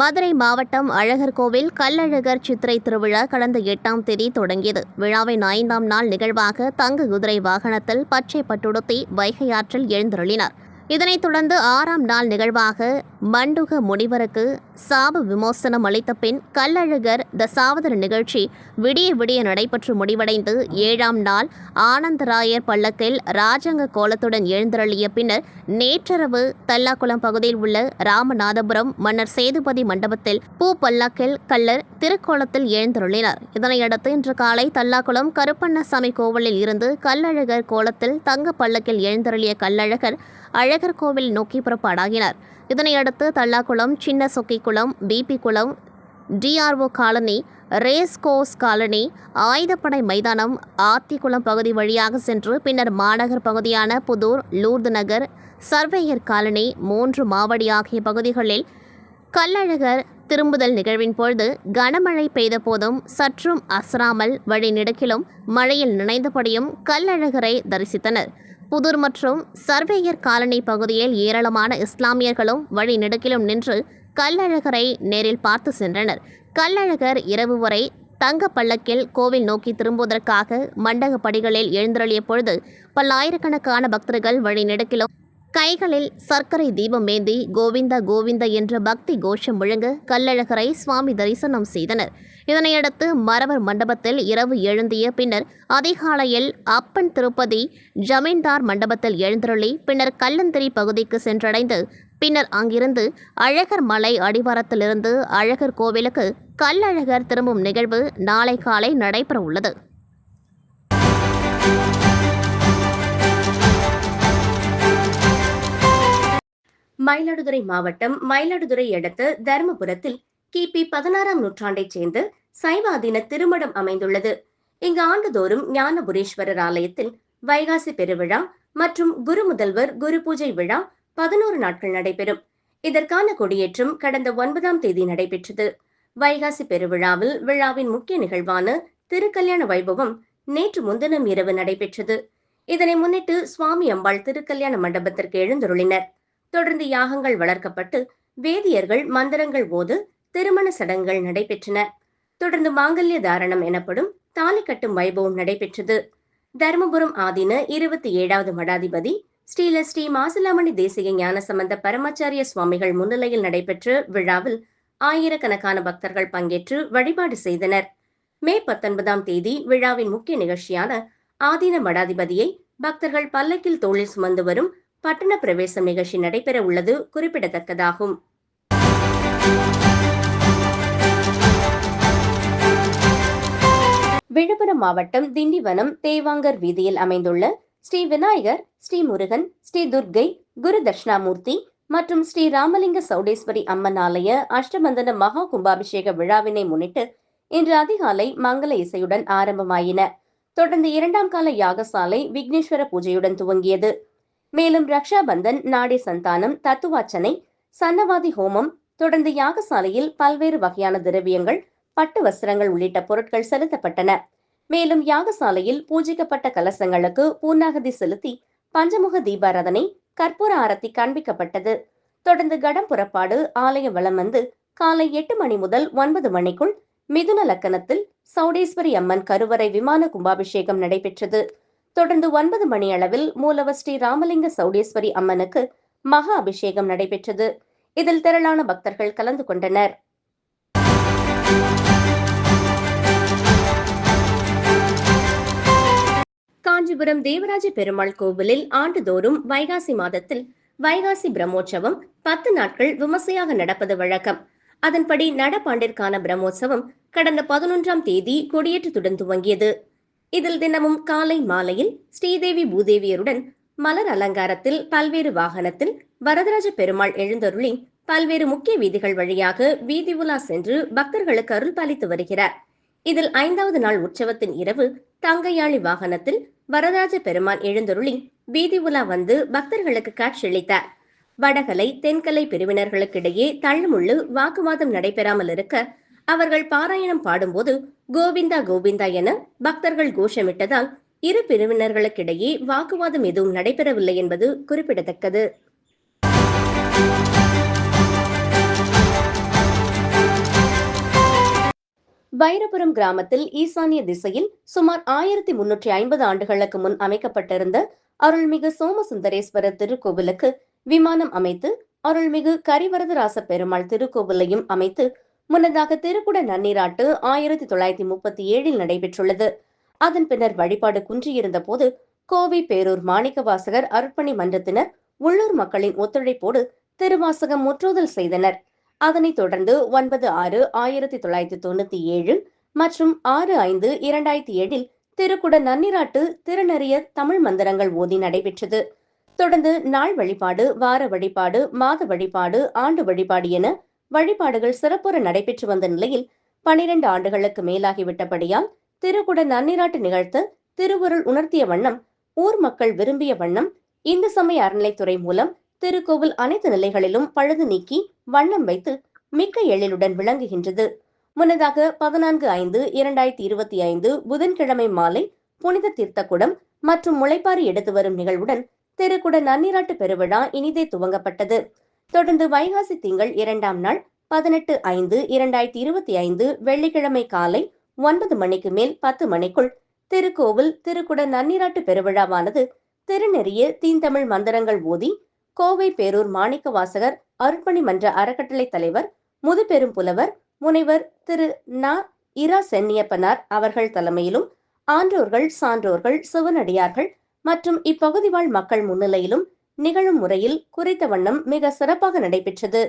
மதுரை மாவட்டம் அழகர் கோவில் கள்ளழகர் சித்திரை திருவிழா கடந்த எட்டாம் தேதி தொடங்கியது. விழாவின் ஐந்தாம் நாள் நிகழ்வாக தங்க குதிரை வாகனத்தில் பச்சை பட்டுடுத்தி வைகை ஆற்றில் எழுந்தருளினார். இதனைத் தொடர்ந்து ஆறாம் நாள் நிகழ்வாக மண்டுக முனிவருக்கு சாப விமோசனம் அளித்த பின் த தசாவதர நிகழ்ச்சி விடிய விடிய நடைபெற்று முடிவடைந்து ஏழாம் நாள் ஆனந்தராயர் பல்லக்கில் ராஜங்க கோலத்துடன் எழுந்தருளிய பின்னர் நேற்றிரவு தல்லாக்குளம் பகுதியில் உள்ள ராமநாதபுரம் மன்னர் சேதுபதி மண்டபத்தில் பூ பல்லாக்கில் கள்ளர் திருக்கோலத்தில் எழுந்தருளினார். இதனையடுத்து இன்று காலை தல்லாக்குளம் கருப்பண்ணசாமி கோவிலில் இருந்து கல்லழகர் கோலத்தில் தங்க பல்லக்கில் எழுந்தருளிய கள்ளழகர் அழகர் கோவில் நோக்கி புறப்பாடாகினர். இதனையடுத்து Tallakulam Chinna Chokkikulam Bibi Kulam DRO colony race course colony ஆயுதப்படை மைதானம் ஆத்திக்குளம் பகுதி வழியாக சென்று பின்னர் மாநகர் பகுதியான புதூர் லூர்து நகர் சர்வேயர் காலனி மூன்று மாவடி ஆகிய பகுதிகளில் கல்லழகர் திரும்புதல் நிகழ்வின் பொழுது கனமழை பெய்த போதும் சற்றும் அசராமல் வழி நெடுக்கிலும் மழையில் நினைந்தபடியும் கல்லழகரை தரிசித்தனர். புதூர் மற்றும் சர்வேயர் காலனி பகுதியில் ஏராளமான இஸ்லாமியர்களும் வழி நெடுக்கிலும் நின்று கல்லழகரை நேரில் பார்த்து சென்றனர். கல்லழகர் இரவு வரை தங்க பள்ளக்கில் கோவில் நோக்கி திரும்புவதற்காக மண்டக படிகளில் எழுந்தருளிய பொழுது பல்லாயிரக்கணக்கான பக்தர்கள் வழிநெடுக்கிலும் கைகளில் சர்க்கரை தீபம் ஏந்தி கோவிந்தா கோவிந்தா என்ற பக்தி கோஷம் முழங்க கள்ளழகரை சுவாமி தரிசனம் செய்தனர். இதனையடுத்து மரவர் மண்டபத்தில் இரவு எழுந்திய பின்னர் அதிகாலையில் அப்பன் திருப்பதி ஜமீன்தார் மண்டபத்தில் எழுந்தருளி பின்னர் கல்லந்திரி பகுதிக்கு சென்றடைந்து பின்னர் அங்கிருந்து அழகர் மலை அடிவாரத்திலிருந்து அழகர் கோவிலுக்கு கல்லழகர் திரும்பும் நிகழ்வு நாளை காலை நடைபெற உள்ளது. மயிலாடுதுறை மாவட்டம் மயிலாடுதுறை அடுத்த தருமபுரத்தில் கிபி பதினாறாம் நூற்றாண்டைச் சேர்ந்த சைவாதீன திருமடம் அமைந்துள்ளது. இங்கு ஆண்டுதோறும் ஞானபுரீஸ்வரர் ஆலயத்தில் வைகாசி பெருவிழா மற்றும் குரு முதல்வர் குரு பூஜை விழா பதினோரு நாட்கள் நடைபெறும். இதற்கான கொடியேற்றம் கடந்த ஒன்பதாம் தேதி நடைபெற்றது. வைகாசி பெருவிழாவில் விழாவின் முக்கிய நிகழ்வான திருக்கல்யாண வைபவம் நேற்று முன்தினம் இரவு நடைபெற்றது. இதனை முன்னிட்டு சுவாமி அம்பாள் திருக்கல்யாண மண்டபத்திற்கு எழுந்தருளினர். தொடர்ந்து யாகங்கள் வளர்க்கப்பட்டு வேதியர்கள் மந்திரங்கள் ஓது திருமண சடங்குகள் நடைபெற்றன. தொடர்ந்து மாங்கல்ய தாரணம் எனப்படும் தாலி கட்டும் வைபவம் நடைபெற்றது. தருமபுரம் ஆதீன இருபத்தி ஏழாவது மடாதிபதி ஸ்ரீல ஸ்ரீ மாசிலாமணி ஞான ஞானசம்பந்த பரமாச்சாரிய சுவாமிகள் முன்னிலையில் நடைபெற்ற விழாவில் ஆயிரக்கணக்கான பக்தர்கள் பங்கேற்று வழிபாடு செய்தனர். மே பத்தொன்பதாம் தேதி விழாவின் முக்கிய நிகழ்ச்சியான ஆதீன மடாதிபதியை பக்தர்கள் பல்லக்கில் தோளில் சுமந்து வரும் பட்டண பிரவேசம் நிகழ்ச்சி நடைபெற உள்ளது குறிப்பிடத்தக்கதாகும். விழுப்புரம் மாவட்டம் திண்டிவனம் தேவாங்கர் வீதியில் அமைந்துள்ள ஸ்ரீ விநாயகர் ஸ்ரீ முருகன் ஸ்ரீ துர்க்கை குரு தட்சிணாமூர்த்தி மற்றும் ஸ்ரீ ராமலிங்க சௌடேஸ்வரி அம்மன் ஆலய அஷ்டபந்தன மகா கும்பாபிஷேக விழாவினை முன்னிட்டு இன்று அதிகாலை மங்கள இசையுடன் ஆரம்பமாயின. தொடர்ந்து இரண்டாம் கால யாகசாலை விக்னேஸ்வர பூஜையுடன் துவங்கியது. மேலும் ரக்ஷாபந்தன் நாடி சந்தானம் தத்துவாச்சனை சன்னவாதி ஹோமம் தொடர்ந்து யாகசாலையில் பல்வேறு வகையான திரவியங்கள் பட்டு வஸ்திரங்கள் உள்ளிட்ட பொருட்கள் செலுத்தப்பட்டன. மேலும் யாகசாலையில் பூஜிக்கப்பட்ட கலசங்களுக்கு பூர்ணாகதி செலுத்தி பஞ்சமுக தீபாராதனை கற்பூர ஆரத்தி காண்பிக்கப்பட்டது. தொடர்ந்து கடம் புறப்பாடு ஆலய வலம் வந்து காலை எட்டு மணி முதல் ஒன்பது மணிக்குள் மிதுன லக்கணத்தில் சௌடேஸ்வரி அம்மன் கருவறை விமான கும்பாபிஷேகம் நடைபெற்றது. தொடர்ந்து ஒன்பது மணி அளவில் மூலவர் ஸ்ரீ ராமலிங்க சௌடேஸ்வரி அம்மனுக்கு மகா அபிஷேகம் நடைபெற்றது. இதில் திரளான பக்தர்கள் கலந்து கொண்டனர். காஞ்சிபுரம் தேவராஜ பெருமாள் கோவிலில் ஆண்டுதோறும் வைகாசி மாதத்தில் வைகாசி பிரம்மோற்சவம் பத்து நாட்கள் விமர்சையாக நடப்பது வழக்கம். அதன்படி நடப்பாண்டிற்கான பிரம்மோற்சவம் கடந்த பதினொன்றாம் தேதி கொடியேற்றத்துடன் துவங்கியது. இதில் தினமும் காலை மாலையில் ஸ்ரீதேவி பூதேவியருடன் மலர் அலங்காரத்தில் பல்வேறு வாகனத்தில் வரதராஜ பெருமாள் எழுந்தருளி பல்வேறு முக்கிய வீதிகள் வழியாக வீதி உலா சென்று பக்தர்களுக்கு அருள் பாலித்து வருகிறார். இதில் ஐந்தாவது நாள் உற்சவத்தின் இரவு தங்கையாளி வாகனத்தில் வரதராஜ பெருமான் எழுந்தருளி வீதி உலா வந்து பக்தர்களுக்கு காட்சியளித்தார். வடகலை தென்கலை பிரிவினர்களுக்கிடையே தள்ளுமுள்ளு வாக்குவாதம் நடைபெறாமல் இருக்க அவர்கள் பாராயணம் பாடும்போது கோவிந்தா கோவிந்தா என பக்தர்கள் கோஷமிட்டதால் இரு பிரிவினர்களுக்கிடையே வாக்குவாதம் எதுவும் நடைபெறவில்லை என்பது குறிப்பிடத்தக்கது. வைரபுரம் கிராமத்தில் ஈசானிய திசையில் சுமார் ஆயிரத்தி முன்னூற்றி ஐம்பது ஆண்டுகளுக்கு முன் அமைக்கப்பட்டிருந்த அருள்மிகு சோமசுந்தரேஸ்வரர் திருக்கோவிலுக்கு விமானம் அமைத்து அருள்மிகு கரிவரதராச பெருமாள் திருக்கோவிலையும் அமைத்து முன்னதாக திருக்குட நன்னீராட்டு ஆயிரத்தி தொள்ளாயிரத்தி முப்பத்தி ஏழில் நடைபெற்றுள்ளது. அதன் பின்னர் வழிபாடு குன்றியிருந்த போது கோவை பேரூர் மாணிக்கவாசகர் அர்ப்பணி மன்றத்தினர் உள்ளூர் மக்களின் ஒத்துழைப்போடு திருவாசகம் முற்றுதல் செய்தனர். அதனைத் தொடர்ந்து ஒன்பது ஆறு ஆயிரத்தி தொள்ளாயிரத்தி தொண்ணூத்தி ஏழு மற்றும் ஆறு ஐந்து இரண்டாயிரத்தி ஏழில் திருக்குட நன்னிராட்டு திருநறிய தமிழ் மந்திரங்கள் ஓதி நடைபெற்றது. தொடர்ந்து நாள் வழிபாடு வார வழிபாடு மாத வழிபாடு ஆண்டு வழிபாடு என வழிபாடுகள் சிறப்புற நடைபெற்று வந்த நிலையில் பனிரெண்டு ஆண்டுகளுக்கு மேலாகிவிட்டபடியால் திருக்குட நன்னிராட்டு நிகழ்த்த திருவுருள் உணர்த்திய வண்ணம் ஊர் மக்கள் விரும்பிய வண்ணம் இந்து சமய அறநிலைத்துறை மூலம் திருக்கோவில் அனைத்து நிலைகளிலும் பழுது நீக்கி வண்ணம் வைத்து மிக்க எழிலுடன் விளங்குகின்றது. முன்னதாக பதினான்கு ஐந்து இரண்டாயிரத்தி இருபத்தி ஐந்து புதன்கிழமை மாலை புனித தீர்த்தக்குடம் மற்றும் முளைப்பாரி எடுத்து வரும் நிகழ்வுடன் திருக்குட நன்னீராட்டு பெருவிழா இனிதே துவங்கப்பட்டது. தொடர்ந்து வைகாசி திங்கள் இரண்டாம் நாள் பதினெட்டு ஐந்து இரண்டாயிரத்தி இருபத்தி ஐந்து வெள்ளிக்கிழமை காலை ஒன்பது மணிக்கு மேல் பத்து மணிக்குள் திருக்கோவில் திருக்குட நன்னீராட்டு பெருவிழாவானது திருநெறிய தீந்தமிழ் மந்திரங்கள் ஓதி கோவை பேரூர் மாணிக்க வாசகர் அருட்பணி மன்ற அறக்கட்டளை தலைவர் முதுபெரும் புலவர் முனைவர் திரு. நா. இரா. சென்னியப்பனார் அவர்கள் தலைமையிலும் ஆன்றோர்கள் சான்றோர்கள் சிவனடியார்கள் மற்றும் இப்பகுதி வாழ் மக்கள் முன்னிலையிலும் நிகழும் முறையில் குறித்த வண்ணம் மிக சிறப்பாக நடைபெற்றது.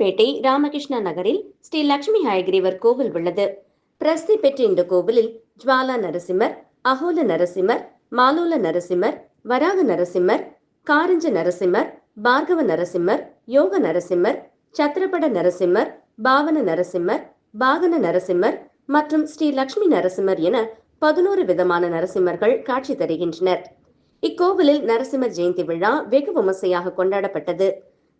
ராணிப்பேட்டை ராமகிருஷ்ண ராமகிருஷ்ணா நகரில் ஸ்ரீ லட்சுமி ஹயகிரிவர் கோவில் உள்ளது. பிரசித்தி பெற்ற இந்த கோவிலில் ஜுவாலா நரசிம்மர் அகோல நரசிம்மர் மாலோல நரசிம்மர் வராக நரசிம்மர் காரஞ்ச நரசிம்மர் பார்கவ நரசிம்மர் யோக நரசிம்மர் சத்திரபட நரசிம்மர் பாவன நரசிம்மர் பாகன நரசிம்மர் மற்றும் ஸ்ரீ லட்சுமி நரசிம்மர் என பதினோரு விதமான நரசிம்மர்கள் காட்சி தருகின்றனர். இக்கோவிலில் நரசிம்மர் ஜெயந்தி விழா வெகு விமர்சையாக கொண்டாடப்பட்டது.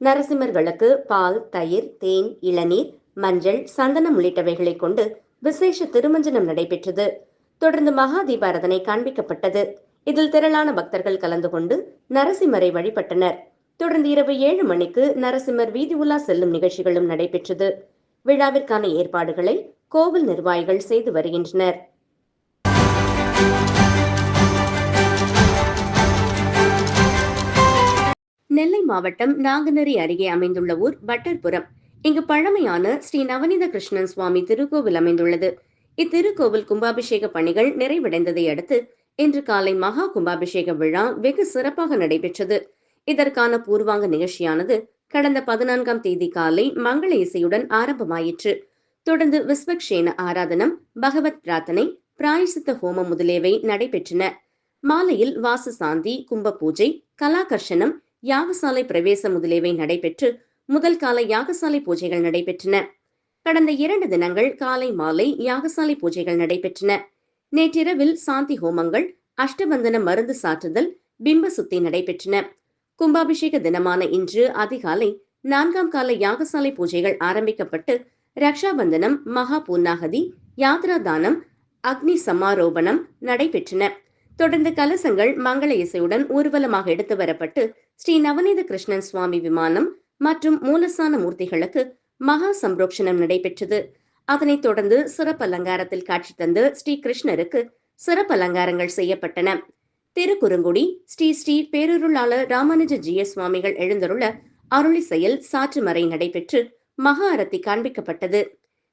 நரசிம்மர்களுக்கு பால் தயிர் தேன் இளநீர் மஞ்சள் சந்தனம் உள்ளிட்டவைகளை கொண்டு விசேஷ திருமஞ்சனம் நடைபெற்றது. தொடர்ந்து மகா தீபாரதனை காண்பிக்கப்பட்டது. இதில் திரளான பக்தர்கள் கலந்து கொண்டு நரசிம்மரை வழிபட்டனர். தொடர்ந்து இரவு ஏழு மணிக்கு நரசிம்மர் வீதி உலா செல்லும் நிகழ்ச்சிகளும் நடைபெற்றது. விழாவிற்கான ஏற்பாடுகளை கோவில் நிர்வாகிகள் செய்து வருகின்றனர். நெல்லை மாவட்டம் நாங்குநேரி அருகே அமைந்துள்ள ஊர் பட்டர்புரம். இங்கு பழமையான ஸ்ரீ நவநீத கிருஷ்ணன் சுவாமி திருக்கோவில் அமைந்துள்ளது. இத்திருக்கோவில் கும்பாபிஷேக பணிகள் நிறைவடைந்ததை அடுத்து இன்று காலை மகா கும்பாபிஷேக விழா வெகு சிறப்பாக நடைபெற்றது. இதற்கான பூர்வாங்க நிகழ்ச்சியானது கடந்த பதினான்காம் தேதி காலை மங்கள இசையுடன் ஆரம்பமாயிற்று. தொடர்ந்து விஸ்வக்ஷேன ஆராதனம் பகவத் பிரார்த்தனை பிராயசித்த ஹோமம் முதலியவை நடைபெற்றன. மாலையில் வாச சாந்தி கும்ப பூஜை கலாகர்ஷனம் யாகசாலை பிரவேசம் முதலியவை நடைபெற்று முதல் கால யாகசாலை பூஜைகள் நடைபெற்றன. கடந்த இரண்டு தினங்கள் காலை மாலை யாகசாலை பூஜைகள் நடைபெற்றன. நேற்றிரவில் சாந்தி ஹோமங்கள் அஷ்டபந்தன மருந்து சாற்றுதல் பிம்ப சுத்தி நடைபெற்றன. கும்பாபிஷேக தினமான இன்று அதிகாலை நான்காம் கால யாகசாலை பூஜைகள் ஆரம்பிக்கப்பட்டு ரக்ஷாபந்தனம் மகா பூர்ணாகதி யாத்ரா தானம் அக்னி சமாரோபணம் நடைபெற்றன. தொடர்ந்து கலசங்கள் மங்கள இசையுடன் ஊர்வலமாக எடுத்து வரப்பட்டு ஸ்ரீ நவநீத கிருஷ்ணன் சுவாமி விமானம் மற்றும் மூலசான மூர்த்திகளுக்கு மகா சம்ரோக்ஷணம் நடைபெற்றது. அதனைத் தொடர்ந்து சிறப்பு அலங்காரத்தில் காட்சி தந்து ஸ்ரீ கிருஷ்ணருக்கு சிறப்பு அலங்காரங்கள் செய்யப்பட்டன. திருக்குறுங்குடி ஸ்ரீ ஸ்ரீ பேரருளாளர் ராமானுஜ ஜிய சுவாமிகள் எழுந்தருள அருளி செயல் சாற்று மறை நடைபெற்று மகா அரத்தி காண்பிக்கப்பட்டது.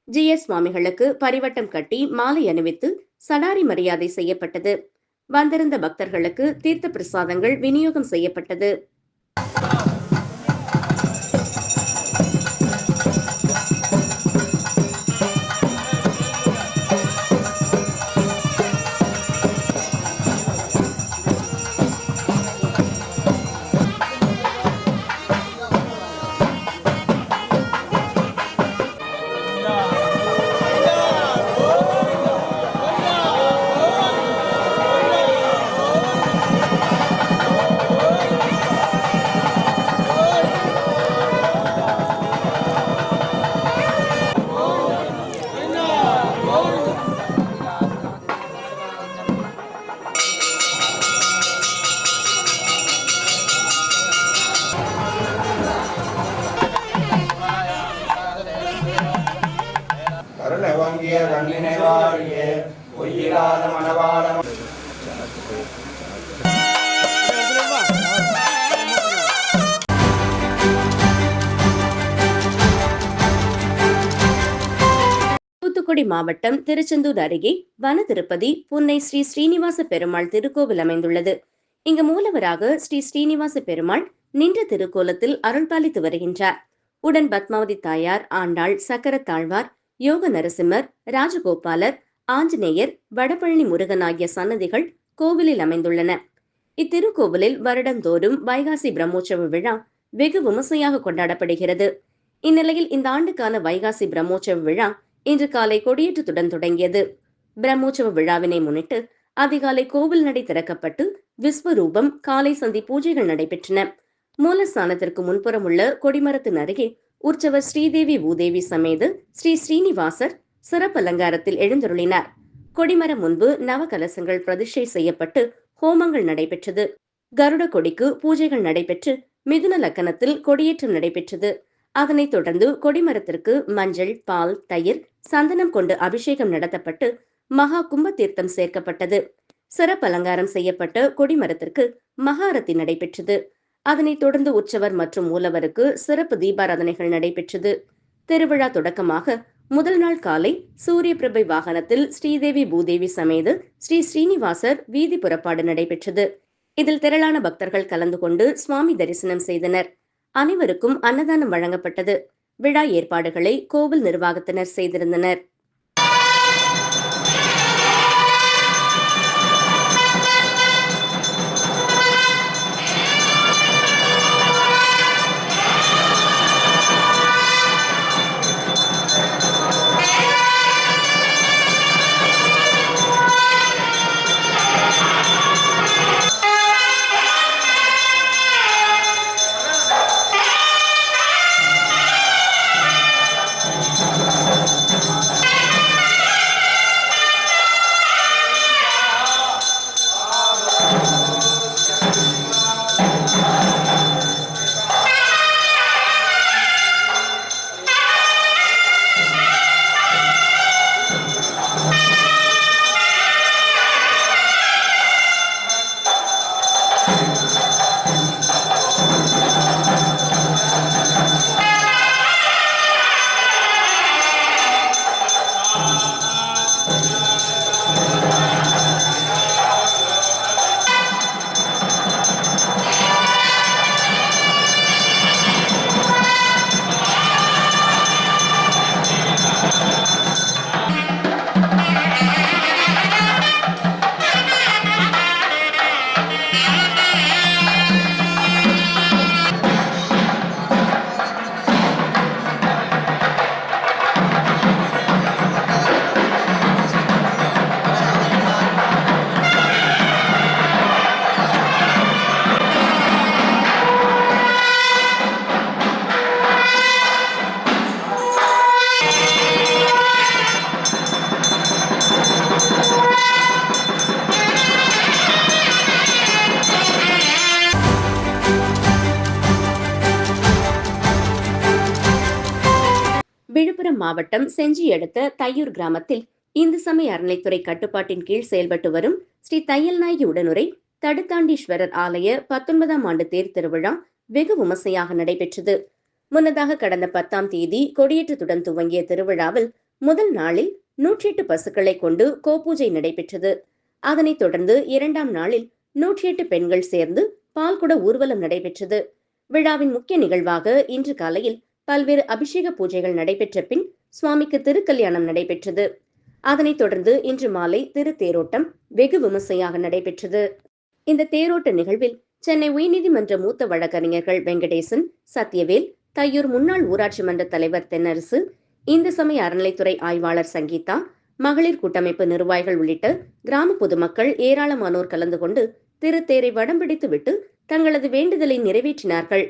ஜி எஸ் சுவாமிகளுக்கு பரிவட்டம் கட்டி மாலை அணிவித்து சடாரி மரியாதை செய்யப்பட்டது. வந்திருந்த பக்தர்களுக்கு தீர்த்த பிரசாதங்கள் விநியோகம் செய்யப்பட்டது. Oh. மாவட்டம் திருச்செந்தூர் அருகே வன திருப்பதி புன்னை ஸ்ரீ ஸ்ரீனிவாச பெருமாள் திருக்கோவில் அமைந்துள்ளது. இங்கு மூலவராக ஸ்ரீ ஸ்ரீனிவாச பெருமாள் நின்ற திருக்கோலத்தில் அருள்பாலித்து வருகின்றார். உடன் பத்மாவதி தாயார் ஆண்டாள் சக்கரத்தாழ்வார் யோக நரசிம்மர் ராஜகோபாலர் ஆஞ்சநேயர் வடபழனி முருகன் ஆகிய சன்னதிகள் கோவிலில் அமைந்துள்ளன. இத்திருக்கோவிலில் வருடந்தோறும் வைகாசி பிரம்மோற்சவ விழா வெகு விமர்சையாக கொண்டாடப்படுகிறது. இந்நிலையில் இந்த ஆண்டுக்கான வைகாசி பிரம்மோற்சவ விழா இன்று காலை கொடியேற்றத்துடன் தொடங்கியது. பிரம்மோற்சவ விழாவினை முன்னிட்டு அதிகாலை கோவில் நடை திறக்கப்பட்டு விஸ்வரூபம் காலை சந்தி பூஜைகள் நடைபெற்றன. மூலஸ்தானத்திற்கு முன்புறம் உள்ள கொடிமரத்தின் அருகே உற்சவர் ஸ்ரீதேவி பூதேவி சமேது ஸ்ரீ ஸ்ரீனிவாசர் சிறப்பு அலங்காரத்தில் எழுந்தருளினார். கொடிமரம் முன்பு நவகலசங்கள் பிரதிஷ்டை செய்யப்பட்டு ஹோமங்கள் நடைபெற்றது. கருட கொடிக்கு பூஜைகள் நடைபெற்று மிதுன லக்கணத்தில் கொடியேற்றம் நடைபெற்றது. அதனைத் தொடர்ந்து கொடிமரத்திற்கு மஞ்சள் பால் தயிர் சந்தனம் கொண்டு அபிஷேகம் நடத்தப்பட்டு மகா கும்ப தீர்த்தம் சேர்க்கப்பட்டது. சிறப்பு அலங்காரம் செய்யப்பட்ட கொடிமரத்திற்கு மகாரத்தி நடைபெற்றது. அதனைத் தொடர்ந்து உற்சவர் மற்றும் மூலவருக்கு சிறப்பு தீபாராதனைகள் நடைபெற்றது. திருவிழா தொடக்கமாக முதல் நாள் காலை சூரிய பிரபை வாகனத்தில் ஸ்ரீதேவி பூதேவி சமேது ஸ்ரீ ஸ்ரீனிவாசர் வீதி புறப்பாடு நடைபெற்றது. இதில் திரளான பக்தர்கள் கலந்து கொண்டு சுவாமி தரிசனம் செய்தனர். அனைவருக்கும் அன்னதானம் வழங்கப்பட்டது. விழா ஏற்பாடுகளை கோவில் நிர்வாகத்தினர் செய்திருந்தனர். மாவட்டம் செஞ்சி அடுத்த தையூர் கிராமத்தில் இந்து சமய அறநிலைத்துறை கட்டுப்பாட்டின் கீழ் செயல்பட்டு வரும் ஸ்ரீ தையல் நாயகி உடனுரை தடுத்தாண்டீஸ்வரர் ஆலய பத்தொன்பதாம் ஆண்டு தேர் திருவிழா வெகு விமர்சையாக நடைபெற்றது. முன்னதாக கடந்த பத்தாம் தேதி கொடியேற்றத்துடன் துவங்கிய திருவிழாவில் முதல் நாளில் நூற்றி எட்டு பசுக்களை கொண்டு கோபூஜை நடைபெற்றது. அதனைத் தொடர்ந்து இரண்டாம் நாளில் நூற்றி எட்டு பெண்கள் சேர்ந்து பால்குட ஊர்வலம் நடைபெற்றது. விழாவின் முக்கிய நிகழ்வாக இன்று காலையில் பல்வேறு அபிஷேக பூஜைகள் நடைபெற்ற பின் சுவாமிக்கு திருக்கல்யாணம் நடைபெற்றது. அதனைத் தொடர்ந்து இன்று மாலை திருத்தேரோட்டம் வெகு விமர்சையாக நடைபெற்றது. இந்த தேரோட்ட நிகழ்வில் சென்னை உயர்நீதிமன்ற மூத்த வழக்கறிஞர்கள் வெங்கடேசன் சத்யவேல் தையூர் முன்னாள் ஊராட்சி மன்ற தலைவர் தென்னரசு இந்து சமய அறநிலைத்துறை ஆய்வாளர் சங்கீதா மகளிர் கூட்டமைப்பு நிர்வாகிகள் உள்ளிட்ட கிராம பொதுமக்கள் ஏராளமானோர் கலந்து கொண்டு திருத்தேரை வடம் விட்டு தங்களது வேண்டுதலை நிறைவேற்றினார்கள்.